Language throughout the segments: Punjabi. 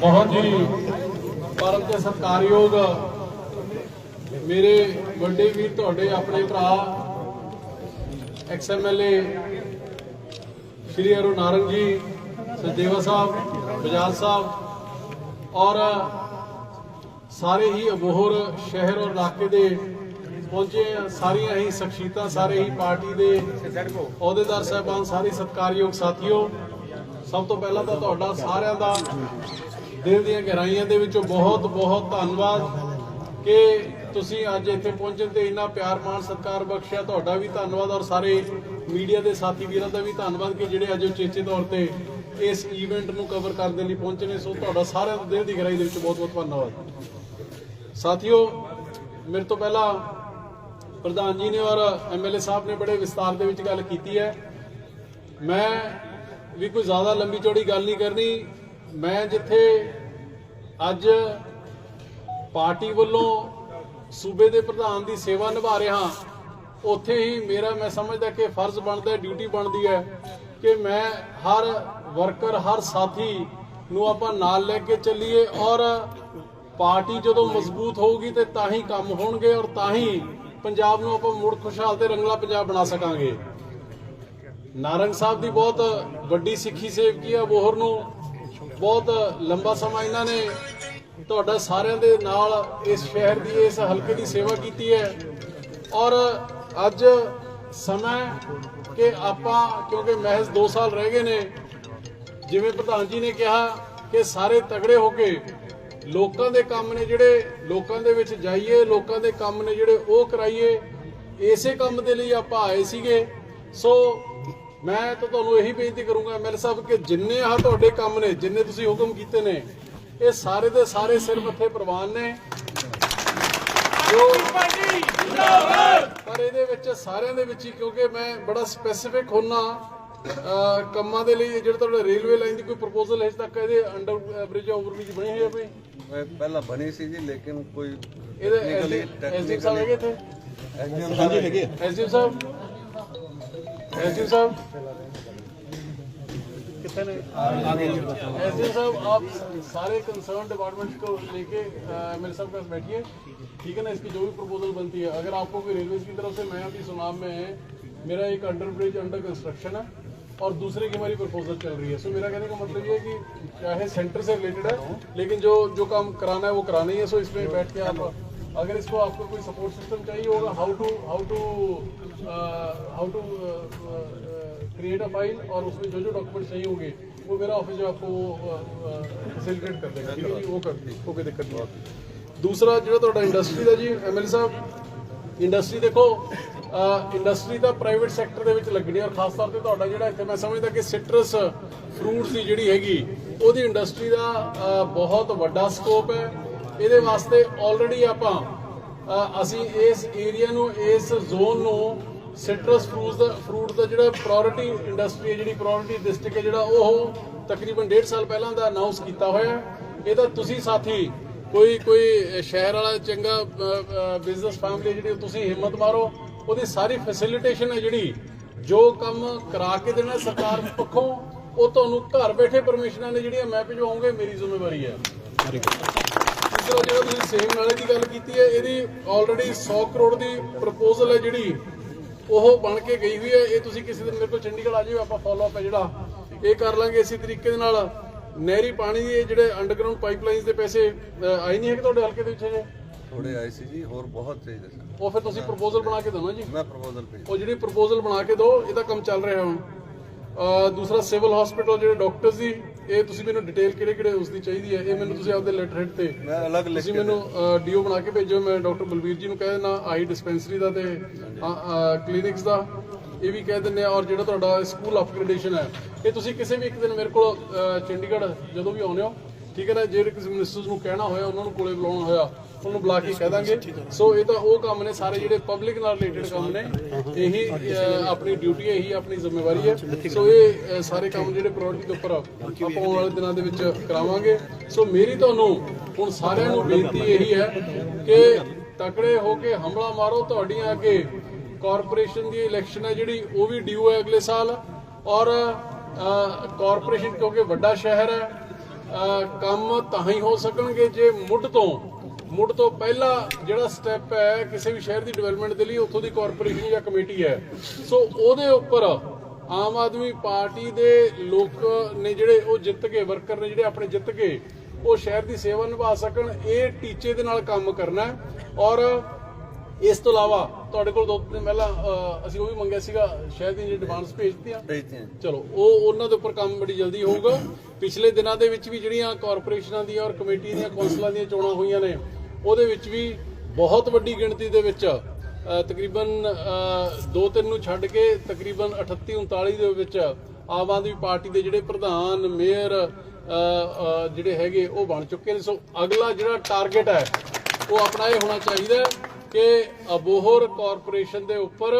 ਬਹੁਤ ਹੀ ਪਰਮ ਤੇ ਸਤਿਕਾਰਯੋਗ ਮੇਰੇ ਵੱਡੇ ਵੀਰ, ਤੁਹਾਡੇ ਆਪਣੇ ਭਰਾ ਐਕਸਐਮਐਲਏ ਸ਼੍ਰੀ ਅਰੁਣ ਨਾਰੰਗ ਜੀ, ਸਚਦੇਵਾ ਸਾਹਿਬ, ਬਜਾਜ ਸਾਹਿਬ ਔਰ ਸਾਰੇ ਹੀ ਅਬੋਹਰ ਸ਼ਹਿਰ ਔਰ ਇਲਾਕੇ ਦੇ ਪਹੁੰਚੇ ਸਾਰੀਆਂ ਹੀ ਸ਼ਖਸੀਅਤਾਂ, ਸਾਰੇ ਹੀ ਪਾਰਟੀ ਦੇ ਅਹੁਦੇਦਾਰ, ਸਾਹਿਬਾਨ, ਸਾਰੇ ਸਤਿਕਾਰਯੋਗ ਸਾਥੀਓ ਸਭ ਤੋਂ ਪਹਿਲਾਂ ਤਾਂ ਤੁਹਾਡਾ ਸਾਰਿਆਂ ਦਾ ਦਿਲ ਦੀਆਂ ਗਹਿਰਾਈਆਂ ਦੇ ਵਿੱਚੋਂ ਬਹੁਤ ਬਹੁਤ ਧੰਨਵਾਦ ਕਿ ਤੁਸੀਂ ਅੱਜ ਇੱਥੇ ਪਹੁੰਚਣ ਤੇ ਇੰਨਾ ਪਿਆਰ ਮਾਣ ਸਤਿਕਾਰ ਬਖਸ਼ਿਆ। ਤੁਹਾਡਾ ਵੀ ਧੰਨਵਾਦ ਔਰ ਸਾਰੇ ਮੀਡੀਆ ਦੇ ਸਾਥੀ ਵੀਰਾਂ ਦਾ ਵੀ ਧੰਨਵਾਦ ਕਿ ਜਿਹੜੇ ਅੱਜ ਉਚੇਚੇ ਤੌਰ ਤੇ ਇਸ ਈਵੈਂਟ ਨੂੰ ਕਵਰ ਕਰਨ ਦੇ ਲਈ ਪਹੁੰਚੇ ਨੇ। ਸੋ ਤੁਹਾਡਾ ਸਾਰਿਆਂ ਦਾ ਦਿਲ ਦੀ ਗਹਿਰਾਈ ਦੇ ਵਿੱਚ ਬਹੁਤ ਬਹੁਤ ਧੰਨਵਾਦ। ਸਾਥੀਓ, ਮੇਰੇ ਤੋਂ ਪਹਿਲਾਂ ਪ੍ਰਧਾਨ ਜੀ ਨੇ ਔਰ ਐਮਐਲਏ ਸਾਹਿਬ ਨੇ ਬੜੇ ਵਿਸਤਾਰ ਦੇ ਵਿੱਚ ਗੱਲ ਕੀਤੀ ਹੈ। ਮੈਂ ਵੀ ਕੋਈ ਜ਼ਿਆਦਾ ਲੰਬੀ ਚੌੜੀ ਗੱਲ ਨਹੀਂ ਕਰਨੀ। ਮੈਂ ਜਿੱਥੇ ਅੱਜ ਪਾਰਟੀ ਵੱਲੋਂ ਸੂਬੇ ਦੇ ਪ੍ਰਧਾਨ ਦੀ ਸੇਵਾ ਨਿਭਾ ਰਿਹਾ ਉੱਥੇ ਹੀ ਮੇਰਾ, ਮੈਂ ਸਮਝਦਾ ਕਿ ਫਰਜ਼ ਬਣਦਾ ਹੈ ਡਿਊਟੀ ਬਣਦੀ ਹੈ ਕਿ ਮੈਂ ਹਰ ਵਰਕਰ, ਹਰ ਸਾਥੀ ਨੂੰ ਆਪਾਂ ਨਾਲ ਲੈ ਕੇ ਚੱਲੀਏ ਔਰ ਪਾਰਟੀ ਜਦੋਂ ਮਜ਼ਬੂਤ ਹੋਊਗੀ ਤੇ ਤਾਂ ਹੀ ਕੰਮ ਹੋਣਗੇ ਔਰ ਤਾਂ ਹੀ ਪੰਜਾਬ ਨੂੰ ਆਪਾਂ ਮੁੜ ਖੁਸ਼ਹਾਲ ਤੇ ਰੰਗਲਾ ਪੰਜਾਬ ਬਣਾ ਸਕਾਂਗੇ। ਨਾਰੰਗ ਸਾਹਿਬ ਦੀ ਬਹੁਤ ਵੱਡੀ ਸਿੱਖੀ ਸੇਵਕੀ ਆ ਬੋਹਰ ਨੂੰ ਬਹੁਤ ਲੰਬਾ ਸਮਾਂ ਇਹਨਾਂ ਨੇ ਤੁਹਾਡਾ ਸਾਰਿਆਂ ਦੇ ਨਾਲ ਇਸ ਸ਼ਹਿਰ ਦੀ, ਇਸ ਹਲਕੇ ਦੀ ਸੇਵਾ ਕੀਤੀ ਹੈ। ਔਰ ਅੱਜ ਸਮਾਂ ਕਿ ਆਪਾਂ, ਕਿਉਂਕਿ ਮਹਿਜ਼ 2 ਸਾਲ ਰਹਿ ਗਏ ਨੇ, ਜਿਵੇਂ ਪ੍ਰਧਾਨ ਜੀ ਨੇ ਕਿਹਾ ਕਿ ਸਾਰੇ ਤਗੜੇ ਹੋ ਕੇ ਲੋਕਾਂ ਦੇ ਕੰਮ ਨੇ ਜਿਹੜੇ ਲੋਕਾਂ ਦੇ ਵਿੱਚ ਜਾਈਏ, ਲੋਕਾਂ ਦੇ ਕੰਮ ਨੇ ਜਿਹੜੇ ਉਹ ਕਰਾਈਏ, ਇਸੇ ਕੰਮ ਦੇ ਲਈ ਆਪਾਂ ਆਏ ਸੀਗੇ। ਸੋ ਮੈਂ ਤਾਂ ਤੁਹਾਨੂੰ ਇਹੀ ਬੇਨਤੀ ਕਰੂੰਗਾ ਐਮਐਲ ਸਾਹਿਬ ਕਿ ਜਿੰਨੇ ਆ ਤੁਹਾਡੇ ਕੰਮ ਨੇ ਜਿੰਨੇ ਤੁਸੀਂ ਹੁਕਮ ਕੀਤੇ ਨੇ ਇਹ ਸਾਰੇ ਦੇ ਸਾਰੇ ਸਿਰ ਮੱਥੇ ਪ੍ਰਵਾਨ ਨੇ। ਜੋ ਪਰ ਇਹਦੇ ਵਿੱਚ ਸਾਰਿਆਂ ਦੇ ਵਿੱਚ ਹੀ ਕਿਉਂਕਿ ਮੈਂ ਬੜਾ ਸਪੈਸੀਫਿਕ ਹੁੰਨਾ ਅਹ ਕੰਮਾਂ ਦੇ ਲਈ ਜਿਹੜਾ ਤੁਹਾਡਾ ਰੇਲਵੇ ਲਾਈਨ ਦੀ ਕੋਈ ਪ੍ਰਪੋਜ਼ਲ ਹੈ ਤੱਕ ਇਹਦੇ ਅੰਡਰ ਬ੍ਰਿਜ ਓਵਰ ਬ੍ਰਿਜ ਬਣੇ ਹੋਏ ਆ ਮੈਂ ਪਹਿਲਾਂ ਬਣੀ ਸੀ ਜੀ ਲੇਕਿਨ ਕੋਈ ਇਹਦੇ ਐਸਡੀਐਮ ਸਾਹਿਬ ਹੈਗੇ ਇੱਥੇ? SDM ਹਾਂਜੀ ਹੈਗੇ ਐਸਡੀਐਮ ਸਾਹਿਬ? आप सारे कंसर्न डिपार्टमेंट को लेके मेरे पास बैठिए। ठीक है ना, इसकी जो भी प्रपोजल बनती है। अगर आपको कोई रेलवे की तरफ़ से मैं अभी सुनाम में है, मेरा एक अंडर ब्रिज अंडर कंस्ट्रक्शन है, और दूसरे की हमारी प्रपोजल चल रही है। सो मेरा कहने का मतलब ये है कि, चाहे सेंटर से रिलेटेड है, लेकिन जो जो काम कराना है, वो कराना ही है। सो इसमें बैठ के आप अगर इसको आपको कोई सपोर्ट सिस्टम चाहिए होगा how to how to how to create a file और उसमें जो जो डॉक्यूमेंट चाहिए होंगे वो मेरा ऑफिस जो आपको फैसिलिटेट कर देगा ठीक है जी वो कर दी कोई दिक्कत नहीं आती दूसरा ਜਿਹੜਾ ਤੁਹਾਡਾ ਇੰਡਸਟਰੀ ਦਾ ਜੀ ਐਮਐਲ ਸਾਹਿਬ ਇੰਡਸਟਰੀ ਦੇਖੋ ਇੰਡਸਟਰੀ ਤਾਂ ਪ੍ਰਾਈਵੇਟ ਸੈਕਟਰ ਦੇ ਵਿੱਚ ਲੱਗਣੀ ਹੈ ਔਰ ਖਾਸ ਤੌਰ ਤੇ ਤੁਹਾਡਾ ਜਿਹੜਾ ਇੱਥੇ ਮੈਂ ਸਮਝਦਾ ਕਿ ਸਿਟਰਸ ਫਰੂਟਸ ਦੀ ਜਿਹੜੀ ਹੈਗੀ ਉਹਦੀ ਇੰਡਸਟਰੀ ਦਾ ਅ, ਬਹੁਤ ਵੱਡਾ ਸਕੋਪ ਹੈ ਇਹਦੇ ਵਾਸਤੇ ਆਲਰੇਡੀ ਆਪਾਂ ਅਸੀਂ ਇਸ ਏਰੀਆ ਨੂੰ, ਇਸ ਜ਼ੋਨ ਨੂੰ ਸਿਟਰਸ ਫਰੂਟ ਦਾ ਫਰੂਟ ਦਾ ਜਿਹੜਾ ਪ੍ਰਾਇੋਰਟੀ ਇੰਡਸਟਰੀ ਹੈ, ਜਿਹੜੀ ਪ੍ਰਾਇੋਰਟੀ ਡਿਸਟ੍ਰਿਕਟ ਹੈ, ਜਿਹੜਾ ਉਹ ਤਕਰੀਬਨ 1.5 ਸਾਲ ਪਹਿਲਾਂ ਦਾ ਅਨਾਉਂਸ ਕੀਤਾ ਹੋਇਆ ਇਹਦਾ ਤੁਸੀਂ ਸਾਥੀ, ਕੋਈ ਕੋਈ ਸ਼ਹਿਰ ਵਾਲਾ ਚੰਗਾ ਬਿਜ਼ਨਸ ਫੈਮਿਲੀ ਜਿਹੜੀ ਤੁਸੀਂ ਹਿੰਮਤ ਮਾਰੋ, ਉਹਦੀ ਸਾਰੀ ਫੈਸਿਲਿਟੇਸ਼ਨ ਹੈ ਜਿਹੜੀ, ਜੋ ਕੰਮ ਕਰਾ ਕੇ ਦੇਣਾ ਸਰਕਾਰ ਪੱਖੋਂ, ਉਹ ਤੁਹਾਨੂੰ ਘਰ ਬੈਠੇ ਪਰਮਿਸ਼ਨਾਂ ਨੇ ਜਿਹੜੀਆਂ ਮੈਂ ਭਜਵਾਉਂਗੇ, ਮੇਰੀ ਜ਼ਿੰਮੇਵਾਰੀ ਹੈ। ਦੂਸਰਾ ਜਿਹੜਾ ਤੁਸੀਂ ਸੇਮ ਨਾਲੇ ਦੀ ਗੱਲ ਕੀਤੀ ਹੈ ਇਹਦੀ ਆਲਰੇਡੀ 100 ਕਰੋੜ ਦੀ ਪ੍ਰਪੋਜ਼ਲ ਹੈ ਜਿਹੜੀ ਉਹ ਬਣ ਕੇ ਗਈ ਹੋਈ ਹੈ। ਇਹ ਤੁਸੀਂ ਕਿਸੇ ਦਿਨ ਮੇਰੇ ਕੋਲ ਚੰਡੀਗੜ੍ਹ ਆ ਜਾਓ ਆਪਾਂ ਫਾਲੋ ਅਪ ਹੈ ਜਿਹੜਾ। ਇਹ ਕਰ ਲਾਂਗੇ ਇਸੇ ਤਰੀਕੇ ਦੇ ਨਾਲ। ਨਹਿਰੀ ਪਾਣੀ ਦੇ ਜਿਹੜੇ ਅੰਡਰਗਰਾਉਂਡ ਪਾਈਪਲਾਈਨਸ ਦੇ ਪੈਸੇ ਆਏ ਨਹੀਂ ਹੈਗੇ ਤੁਹਾਡੇ ਹਲਕੇ ਦੇ ਵਿੱਚ ਜੇ? ਥੋੜੇ ਆਏ ਸੀ ਜੀ ਹੋਰ ਬਹੁਤ ਚਾਹੀਦੇ ਸਨ ਉਹ ਫਿਰ ਤੁਸੀਂ ਪ੍ਰਪੋਜ਼ਲ ਬਣਾ ਕੇ ਦਿਓ ਨਾ ਜੀ। ਮੈਂ ਪ੍ਰਪੋਜ਼ਲ ਭੇਜ ਉਹ ਜਿਹੜੀ ਪ੍ਰਪੋਜ਼ਲ ਬਣਾ ਕੇ ਦਿਓ ਇਹਦਾ ਕੰਮ ਚੱਲ ਰਿਹਾ ਹੁਣ। ਦੂਸਰਾ ਸਿਵਲ ਹਸਪੀਟਲ ਜਿਹੜੇ ਡਾਕਟਰਸ ਦੀ ਇਹ ਤੁਸੀਂ ਮੈਨੂੰ ਡਿਟੇਲ ਕਿਹੜੇ ਕਿਹੜੇ ਉਸ ਦੀ ਚਾਹੀਦੀ ਹੈ ਇਹ ਮੈਨੂੰ ਤੁਸੀਂ ਆਪਦੇ ਲੈਟਰ ਹੈਡ ਤੇ ਮੈਂ ਅਲੱਗ ਲਿਖ ਤੁਸੀਂ ਮੈਨੂੰ ਡੀਓ ਬਣਾ ਕੇ ਭੇਜੋ ਮੈਂ ਡਾਕਟਰ ਬਲਵੀਰ ਜੀ ਨੂੰ ਕਹਿ ਦੇਣਾ ਆਈ ਡਿਸਪੈਂਸਰੀ ਦਾ ਤੇ ਕਲੀਨਿਕਸ ਦਾ ਇਹ ਵੀ ਕਹਿ ਦਿੰਦੇ ਆ ਔਰ ਜਿਹੜਾ ਤੁਹਾਡਾ ਸਕੂਲ ਅਪਗ੍ਰੇਡੇਸ਼ਨ ਹੈ ਇਹ ਤੁਸੀਂ ਕਿਸੇ ਵੀ ਇੱਕ ਦਿਨ ਮੇਰੇ ਕੋਲ ਚੰਡੀਗੜ੍ਹ ਜਦੋਂ ਵੀ ਆਉਂਦੇ ਹੋ ਠੀਕ ਹੈ ਨਾ, ਜਿਹੜੇ ਕਿਸੇ ਮਿਨਿਸਟਰਸ ਨੂੰ ਕਹਿਣਾ ਹੋਇਆ, ਉਹਨਾਂ ਨੂੰ ਕੋਲੇ ਬੁਲਾਉਣਾ ਹੋਇਆ, ਉਹਨੂੰ ਬੁਲਾ ਕੇ ਕਹਿ ਦਾਂਗੇ। ਸੋ ਇਹ ਤਾਂ ਉਹ ਕੰਮ ਨੇ ਸਾਰੇ ਜਿਹੜੇ ਪਬਲਿਕ ਨਾਲ ਰਿਲੇਟਡ ਕੰਮ ਨੇ। ਇਹੀ ਆਪਣੀ ਡਿਊਟੀ ਹੈ, ਇਹੀ ਆਪਣੀ ਜ਼ਿੰਮੇਵਾਰੀ ਹੈ। ਸੋ ਇਹ ਸਾਰੇ ਕੰਮ ਜਿਹੜੇ ਪ੍ਰਾਇੋਰਟੀ ਦੇ ਉੱਪਰ ਆਪਾਂ ਆਉਣ ਵਾਲੇ ਦਿਨਾਂ ਦੇ ਵਿੱਚ ਕਰਾਵਾਂਗੇ। ਸੋ ਮੇਰੀ ਤੁਹਾਨੂੰ ਹੁਣ ਸਾਰਿਆਂ ਨੂੰ ਬੇਨਤੀ ਇਹੀ ਹੈ ਕਿ ਤਕੜੇ ਹੋ ਕੇ ਹਮਲਾ ਮਾਰੋ ਤੁਹਾਡੀਆਂ ਅੱਗੇ। ਕਾਰਪੋਰੇਸ਼ਨ ਦੀ ਇਲੈਕਸ਼ਨ ਹੈ ਜਿਹੜੀ, ਉਹ ਵੀ ਡਿਊ ਹੈ ਅਗਲੇ ਸਾਲ। ਔਰ ਕਾਰਪੋਰੇਸ਼ਨ ਕਿਉਂਕਿ ਵੱਡਾ ਸ਼ਹਿਰ ਹੈ ਕੰਮ ਤਾਂ ਹੀ ਹੋ ਸਕਣਗੇ ਜੇ ਮੁੱਢ ਤੋਂ ਮੁੱਢ ਤੋਂ ਪਹਿਲਾ ਜਿਹੜਾ ਸਟੈਪ ਹੈ ਕਿਸੇ ਵੀ ਸ਼ਹਿਰ ਦੀ ਡਿਵੈਲਪਮੈਂਟ ਦੇ ਲਈ ਉੱਥੋਂ ਦੀ ਕਾਰਪੋਰੇਸ਼ਨ ਜਾਂ ਕਮੇਟੀ ਹੈ। ਸੋ ਉਹਦੇ ਉੱਪਰ ਆਮ ਆਦਮੀ ਪਾਰਟੀ ਦੇ ਲੋਕ ਨੇ ਜਿਹੜੇ ਉਹ ਜਿੱਤ ਕੇ ਵਰਕਰ ਨੇ ਜਿਹੜੇ ਆਪਣੇ ਜਿੱਤ ਕੇ, ਉਹ ਸ਼ਹਿਰ ਦੀ ਸੇਵਾ ਨਿਭਾ ਸਕਣ, ਇਹ ਟੀਚੇ ਦੇ ਨਾਲ ਕੰਮ ਕਰਨਾ ਔਰ ਇਸ ਤੋਂ ਇਲਾਵਾ ਤੁਹਾਡੇ ਕੋਲ ਦੋ ਦਿਨ ਪਹਿਲਾਂ ਅਸੀਂ ਉਹ ਵੀ ਮੰਗਿਆ ਸੀਗਾ ਸ਼ਹਿਰ ਦੀਆਂ ਜਿਹੜੀ ਡਿਮਾਂਡਸ ਭੇਜਤੀਆਂ। ਚਲੋ ਉਹ ਉਹਨਾਂ ਦੇ ਉੱਪਰ ਕੰਮ ਬੜੀ ਜਲਦੀ ਹੋਊਗਾ। ਪਿਛਲੇ ਦਿਨਾਂ ਦੇ ਵਿੱਚ ਵੀ ਜਿਹੜੀਆਂ ਕਾਰਪੋਰੇਸ਼ਨਾਂ ਦੀਆਂ ਔਰ ਕਮੇਟੀ ਦੀਆਂ ਕੌਂਸਲਾਂ ਦੀਆਂ ਚੋਣਾਂ ਹੋਈਆਂ ਨੇ ਉਹਦੇ ਵਿੱਚ ਵੀ ਬਹੁਤ ਵੱਡੀ ਗਿਣਤੀ ਦੇ ਵਿੱਚ ਤਕਰੀਬਨ 2-3 ਨੂੰ ਛੱਡ ਕੇ ਤਕਰੀਬਨ 38 39 ਦੇ ਵਿੱਚ ਆਮ ਆਦਮੀ ਪਾਰਟੀ ਦੇ ਜਿਹੜੇ ਪ੍ਰਧਾਨ ਮੇਅਰ ਜਿਹੜੇ ਹੈਗੇ ਉਹ ਬਣ ਚੁੱਕੇ ਨੇ। ਸੋ ਅਗਲਾ ਜਿਹੜਾ ਟਾਰਗੇਟ ਹੈ ਉਹ ਆਪਣਾ ਇਹ ਹੋਣਾ ਚਾਹੀਦਾ ਕਿ ਅਬੋਹਰ ਕਾਰਪੋਰੇਸ਼ਨ ਦੇ ਉੱਪਰ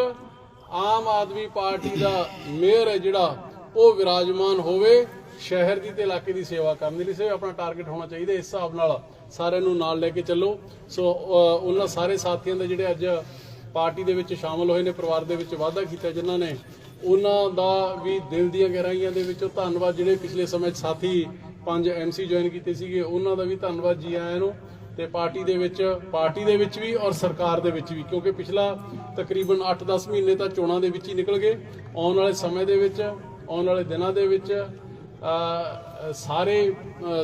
ਆਮ ਆਦਮੀ ਪਾਰਟੀ ਦਾ ਮੇਅਰ ਹੈ ਜਿਹੜਾ, ਉਹ ਵਿਰਾਜਮਾਨ ਹੋਵੇ, ਸ਼ਹਿਰ ਦੀ ਤੇ ਇਲਾਕੇ ਦੀ ਸੇਵਾ ਕਰਨ ਦੇ ਲਈ। ਸੇ ਆਪਣਾ ਟਾਰਗੇਟ ਹੋਣਾ ਚਾਹੀਦਾ ਇਸ ਹਿਸਾਬ ਨਾਲ ਸਾਰਿਆਂ ਨੂੰ ਨਾਲ ਲੈ ਕੇ ਚੱਲੋ। ਸੋ ਉਹਨਾਂ ਸਾਰੇ ਸਾਥੀਆਂ ਦੇ ਜਿਹੜੇ ਅੱਜ ਪਾਰਟੀ ਦੇ ਵਿੱਚ ਸ਼ਾਮਲ ਹੋਏ ਨੇ, ਪਰਿਵਾਰ ਦੇ ਵਿੱਚ ਵਾਅਦਾ ਕੀਤਾ ਜਿਨ੍ਹਾਂ ਨੇ, ਉਹਨਾਂ ਦਾ ਵੀ ਦਿਲ ਦੀਆਂ ਗਹਿਰਾਈਆਂ ਦੇ ਵਿੱਚੋਂ ਧੰਨਵਾਦ। ਜਿਹੜੇ ਪਿਛਲੇ ਸਮੇਂ 'ਚ ਸਾਥੀ ਪੰਜ ਐਮਸੀ ਜੁਆਇਨ ਕੀਤੇ ਸੀਗੇ, ਉਹਨਾਂ ਦਾ ਵੀ ਧੰਨਵਾਦ ਜੀ ਆਇਆਂ ਨੂੰ। ਤੇ ਪਾਰਟੀ ਦੇ ਵਿੱਚ ਪਾਰਟੀ ਦੇ ਵਿੱਚ ਵੀ ਔਰ ਸਰਕਾਰ ਦੇ ਵਿੱਚ ਵੀ ਕਿਉਂਕਿ ਪਿਛਲਾ ਤਕਰੀਬਨ 8-10 ਮਹੀਨੇ ਤਾਂ ਚੋਣਾਂ ਦੇ ਵਿੱਚ ਹੀ ਨਿਕਲ ਗਏ। ਆਉਣ ਵਾਲੇ ਸਮੇਂ ਦੇ ਵਿੱਚ ਆਉਣ ਵਾਲੇ ਦਿਨਾਂ ਦੇ ਵਿੱਚ ਸਾਰੇ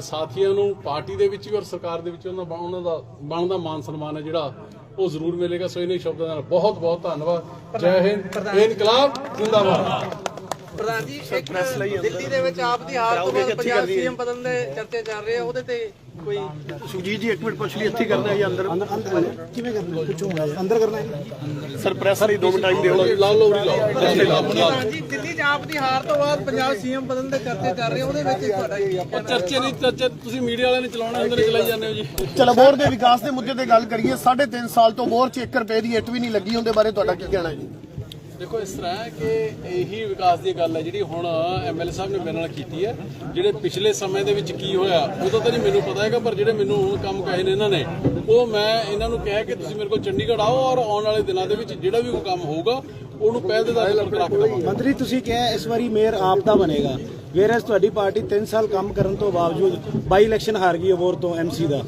ਸਾਥੀਆਂ ਨੂੰ ਪਾਰਟੀ ਦੇ ਵਿੱਚ ਵੀ ਔਰ ਸਰਕਾਰ ਦੇ ਵਿੱਚ ਉਹਨਾਂ ਦਾ ਉਹਨਾਂ ਦਾ ਬਣਦਾ ਮਾਨ ਸਨਮਾਨ ਹੈ ਜਿਹੜਾ ਉਹ ਜ਼ਰੂਰ ਮਿਲੇਗਾ। ਸੋ ਇਹਨਾਂ ਸ਼ਬਦਾਂ ਨਾਲ ਬਹੁਤ ਬਹੁਤ ਧੰਨਵਾਦ। ਜੈ ਹਿੰਦ ਇਨਕਲਾਬ ਜਿੰਦਾਬਾਦ। ਪ੍ਰਧਾਨ ਜੀ ਇੱਕ ਦਿੱਲੀ ਦੇ ਵਿੱਚ ਆਪ ਦੀ ਹਾਰ ਤੋਂ ਬਾਅਦ ਪੰਜਾਬ ਸੀਐਮ ਬਦਲਣ ਦੇ ਚਰਚੇ ਚੱਲ ਰਹੇ ਆ ਉਹਦੇ ਤੇ ਕੋਈ ਸੁਖਜੀਤ ਜੀ ਇੱਕ ਮਿੰਟ ਪੁੱਛ ਲਈ ਇੱਥੇ ਕਰਨਾ ਹੈ ਜਾਂ ਅੰਦਰ? ਕਿਵੇਂ ਕਰਨਾ ਪੁੱਛੋ ਅੰਦਰ ਕਰਨਾ ਹੈ। ਸਰ ਪ੍ਰੈਸ ਲਈ 2 ਮਿੰਟ ਟਾਈਮ ਦਿਓ। ਲਾਓ ਲਾਓ ਲਾਓ, ਜੀ ਦਿੱਲੀ ਆਪ ਦੀ ਹਾਰ ਤੋਂ ਬਾਅਦ ਪੰਜਾਬ ਸੀਐਮ ਬਦਲਣ ਦੇ ਚਰਚੇ ਚੱਲ ਰਹੇ ਉਹਦੇ ਵਿੱਚ ਤੁਹਾਡਾ ਕੀ ਉਹ ਚਰਚੇ ਨਹੀਂ ਚਰਚੇ ਤੁਸੀਂ ਮੀਡੀਆ ਵਾਲਿਆਂ ਨੇ ਚਲਾਉਣਾ ਅੰਦਰ ਹੀ ਚਲਾਈ ਜਾਂਦੇ ਹੋ ਜੀ। ਚਲੋ ਬੋਰ ਦੇ ਵਿਕਾਸ ਦੇ ਮੁੱਦੇ ਤੇ ਗੱਲ ਕਰੀਏ 3.5 ਸਾਲ ਤੋਂ ਬੋਰ 'ਚ 1 ਰੁਪਏ ਦੀ ਇੱਟ ਵੀ ਨਹੀਂ ਲੱਗੀ ਉਹਦੇ ਬਾਰੇ ਤੁਹਾਡਾ ਕੀ ਕਹਿਣਾ ਹੈ ਜੀ? ਦੇਖੋ, ਇਸ ਤਰ੍ਹਾਂ ਹੈ ਕਿ ਇਹੀ ਵਿਕਾਸ ਦੀ ਗੱਲ ਹੈ ਜਿਹੜੀ ਹੁਣ ਐਮਐਲਏ ਸਾਹਿਬ ਨੇ ਮੇਰੇ ਨਾਲ ਕੀਤੀ ਹੈ। ਜਿਹੜੇ ਪਿਛਲੇ ਸਮੇਂ ਦੇ ਵਿੱਚ ਕੀ ਹੋਇਆ, ਉਦੋਂ ਤਾਂ ਨਹੀਂ ਮੈਨੂੰ ਪਤਾ ਹੈਗਾ, ਪਰ ਜਿਹੜੇ ਮੈਨੂੰ ਹੁਣ ਕੰਮ ਕਹੇ ਨੇ ਇਹਨਾਂ ਨੇ, ਉਹ ਮੈਂ ਇਹਨਾਂ ਨੂੰ ਕਿਹਾ ਕਿ ਤੁਸੀਂ ਮੇਰੇ ਕੋਲ ਚੰਡੀਗੜ੍ਹ ਆਓ ਔਰ ਆਉਣ ਵਾਲੇ ਦਿਨਾਂ ਦੇ ਵਿੱਚ ਜਿਹੜਾ ਵੀ ਕੋਈ ਕੰਮ ਹੋਊਗਾ, ਉਹਨੂੰ ਪਹਿਲ ਦੇ ਦਾਇਰੇ ਉੱਪਰ ਰੱਖ ਦੇਵਾਂਗੇ। ਮੰਤਰੀ, ਤੁਸੀਂ ਕਿਹਾ ਇਸ ਵਾਰੀ ਮੇਅਰ ਆਪ ਦਾ ਬਣੇਗਾ ਵੇਰਸ ਤੁਹਾਡੀ ਪਾਰਟੀ 3 ਸਾਲ ਕੰਮ ਕਰਨ ਤੋਂ ਬਾਵਜੂਦ ਬਾਈ ਇਲੈਕਸ਼ਨ ਹਾਰ ਗਈ ਅਬੋਰ ਤੋਂ ਐਮਸੀ ਦਾ।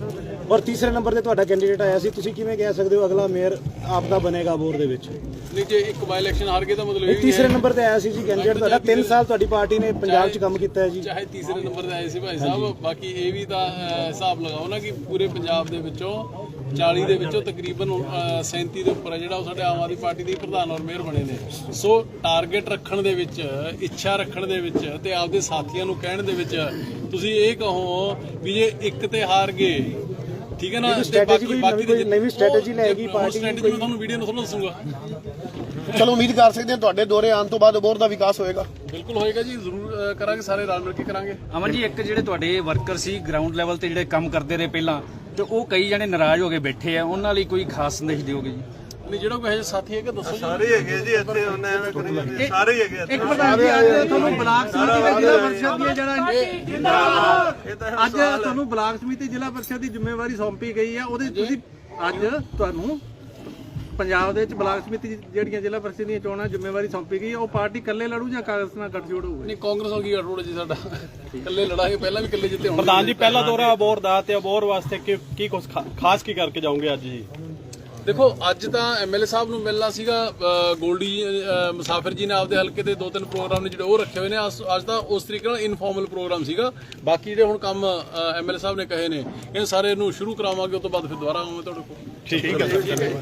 ਔਰ ਤੀਸਰੇ ਨੰਬਰ ਤੇ ਤੁਹਾਡਾ ਕੈਂਡੀਡੇਟ ਆਇਆ ਸੀ ਤੁਸੀਂ ਕਿਵੇਂ ਕਹਿ ਸਕਦੇ ਹੋ ਅਗਲਾ ਮੇਅਰ ਆਪ ਦਾ ਬਣੇਗਾ ਅਬੋਰ ਦੇ ਵਿੱਚ? ਨਹੀਂ ਜੇ ਇੱਕ ਬਾਈ ਇਲੈਕਸ਼ਨ ਹਾਰ ਗਏ ਤਾਂ ਮਤਲਬ ਇਹ ਤੀਸਰੇ ਨੰਬਰ ਤੇ ਆਇਆ ਸੀ ਜੀ ਕੈਂਡੀਡੇਟ ਤੁਹਾਡਾ 3 ਸਾਲ ਤੁਹਾਡੀ ਪਾਰਟੀ ਨੇ ਪੰਜਾਬ 'ਚ ਕੰਮ ਕੀਤਾ ਹੈ ਜੀ। ਚਾਹੇ ਤੀਸਰੇ ਨੰਬਰ ਤੇ ਆਏ ਸੀ ਭਾਈ ਸਾਹਿਬ ਬਾਕੀ ਇਹ ਵੀ ਤਾਂ ਅਹ, ਹਿਸਾਬ ਲਗਾਓ ਨਾ ਕਿ ਪੂਰੇ ਪੰਜਾਬ ਦੇ ਵਿੱਚੋਂ 40 ਦੇ ਵਿੱਚੋਂ ਤਕਰੀਬਨ ਅਹ, 37 ਦੇ ਉੱਪਰ ਹੈ ਜਿਹੜਾ ਉਹ ਸਾਡੇ ਆਮ ਆਦਮੀ ਪਾਰਟੀ ਦੇ ਪ੍ਰਧਾਨ ਔਰ ਮੇਅਰ ਬਣੇ ਨੇ। ਸੋ ਟਾਰਗੇਟ ਰੱਖਣ ਦੇ ਵਿੱਚ ਇੱਛਾ ਰੱਖਣ ਦੇ ਵਿੱਚ ਤੇ ਆਪਦੇ ਸਾਥੀਆਂ ਨੂੰ ਕਹਿਣ ਦੇ ਵਿੱਚ ਤੁਸੀਂ ਇਹ ਕਹੋ ਵੀ ਜੇ ਇੱਕ ਤੇ ਹਾਰ ਗਏ ਠੀਕ ਹੈ ਨਾ? ਤੇ ਕੋਈ ਨਵੀਂ- ਕੋਈ ਜਿ- ਨਵੀਂ ਉਹ- ਲੈਗੀ ਉਹ ਪਾਰਟੀ ਮੈਂ ਤੁਹਾਨੂੰ ਵੀਡੀਓ ਨੂੰ ਤੁਹਾਨੂੰ ਦੱਸੂਗਾ ਚਲੋ ਉਮੀਦ ਕਰ ਸਕਦੇ ਹਾਂ ਤੁਹਾਡੇ ਦੌਰੇ ਆਉਣ ਤੋਂ ਬਾਅਦ ਬੋਰ ਦਾ ਵਿਕਾਸ ਹੋਏਗਾ। ਬਿਲਕੁਲ ਹੋਏਗਾ ਜੀ ਜ਼ਰੂਰ ਕਰਾਂਗੇ ਸਾਰੇ ਰਲ ਮਿਲ ਕੇ ਕਰਾਂਗੇ। ਅਮਨ ਜੀ ਇੱਕ ਜਿਹੜੇ ਤੁਹਾਡੇ ਵਰਕਰ ਸੀ ਗਰਾਊਂਡ ਲੈਵਲ ਤੇ ਜਿਹੜੇ ਕੰਮ ਕਰਦੇ ਰਹੇ ਪਹਿਲਾਂ ਤੇ ਉਹ ਕਈ ਜਣੇ ਨਾਰਾਜ਼ ਹੋ ਕੇ ਬੈਠੇ ਆ ਉਹਨਾਂ ਲਈ ਕੋਈ ਖਾਸ ਸੰਦੇਸ਼ ਦਿਓਗੇ ਜੀ? ਨਹੀਂ ਜਿਹੜਾ ਕੋਈ ਜਿਹਾ ਸਾਥੀ ਹੈਗਾ ਦੱਸੋ ਸਾਰੇ ਇੱਕ ਪ੍ਰਧਾਨ ਜੀ ਅੱਜ ਤੁਹਾਨੂੰ ਬਲਾਕ ਸਮਿਤੀ ਦੇ ਜ਼ਿਲ੍ਹਾ ਪਰਿਸ਼ਦ ਦੀਆਂ ਜਿਹੜਾ ਅੱਜ ਤੁਹਾਨੂੰ ਬਲਾਕ ਸਮਿਤੀ ਜ਼ਿਲ੍ਹਾ ਪਰਿਸ਼ਦ ਦੀ ਜ਼ਿੰਮੇਵਾਰੀ ਸੌਂਪੀ ਗਈ ਆ। ਉਹਦੇ ਤੁਸੀਂ ਅੱਜ ਤੁਹਾਨੂੰ ਪੰਜਾਬ ਦੇ ਵਿੱਚ ਬਲਾਕ ਸਮਿਤੀ ਜਿਹੜੀਆਂ ਜ਼ਿਲ੍ਹਾ ਪਰਿਸ਼ਦ ਦੀਆਂ ਚੋਣਾਂ ਜ਼ਿੰਮੇਵਾਰੀ ਸੌਂਪੀ ਗਈ ਉਹ ਪਾਰਟੀ ਇਕੱਲੇ ਲੜੂ ਜਾਂ ਕਾਂਗਰਸ ਨਾਲ ਗੱਠਜੋੜ ਹੋਊਗਾ? ਨਹੀਂ ਕਾਂਗਰਸ ਨਾਲ ਕੀ ਗੱਠਜੋੜ ਜੀ ਸਾਡਾ। ਇਕੱਲੇ ਲੜਾਂਗੇ ਪਹਿਲਾਂ ਵੀ ਇਕੱਲੇ ਜਿੱਤੇ ਹੁਣ ਪ੍ਰਧਾਨ ਜੀ ਪਹਿਲਾ ਦੌਰਾ ਅਬੋਰ ਦਾ ਤੇ ਅਬੋਰ ਵਾਸਤੇ ਕੀ ਕੀ ਕੁਛ ਖਾ- ਖਾਸ ਕੀ ਕਰਕੇ ਜਾਓਗੇ ਅੱਜ ਜੀ? ਦੇਖੋ ਅੱਜ ਤਾਂ ਐਮਐਲਏ ਸਾਹਿਬ ਨੂੰ ਮਿਲਣਾ ਸੀਗਾ ਗੋਲਡੀ ਅਹ, ਮੁਸਾਫਿਰ ਜੀ ਨੇ ਆਪਦੇ ਹਲਕੇ ਦੇ ਦੋ ਤਿੰਨ ਪ੍ਰੋਗਰਾਮ ਨੇ ਜਿਹੜੇ ਉਹ ਰੱਖੇ ਹੋਏ ਨੇ। ਅੱਜ ਅੱਜ ਤਾਂ ਉਸ ਤਰੀਕੇ ਨਾਲ ਇਨਫਾਰਮਲ ਪ੍ਰੋਗਰਾਮ ਸੀਗਾ। ਬਾਕੀ ਜਿਹੜੇ ਹੁਣ ਕੰਮ ਐਮਐਲਏ ਸਾਹਿਬ ਨੇ ਕਹੇ ਨੇ ਇਹ ਸਾਰੇ ਨੂੰ ਸ਼ੁਰੂ ਕਰਾਵਾਂਗੇ ਉਸ ਤੋਂ ਬਾਅਦ ਫਿਰ ਦੁਬਾਰਾ ਆਵਾਂਗੇ ਤੁਹਾਡੇ ਕੋਲ। ਠੀਕ ਹੈ।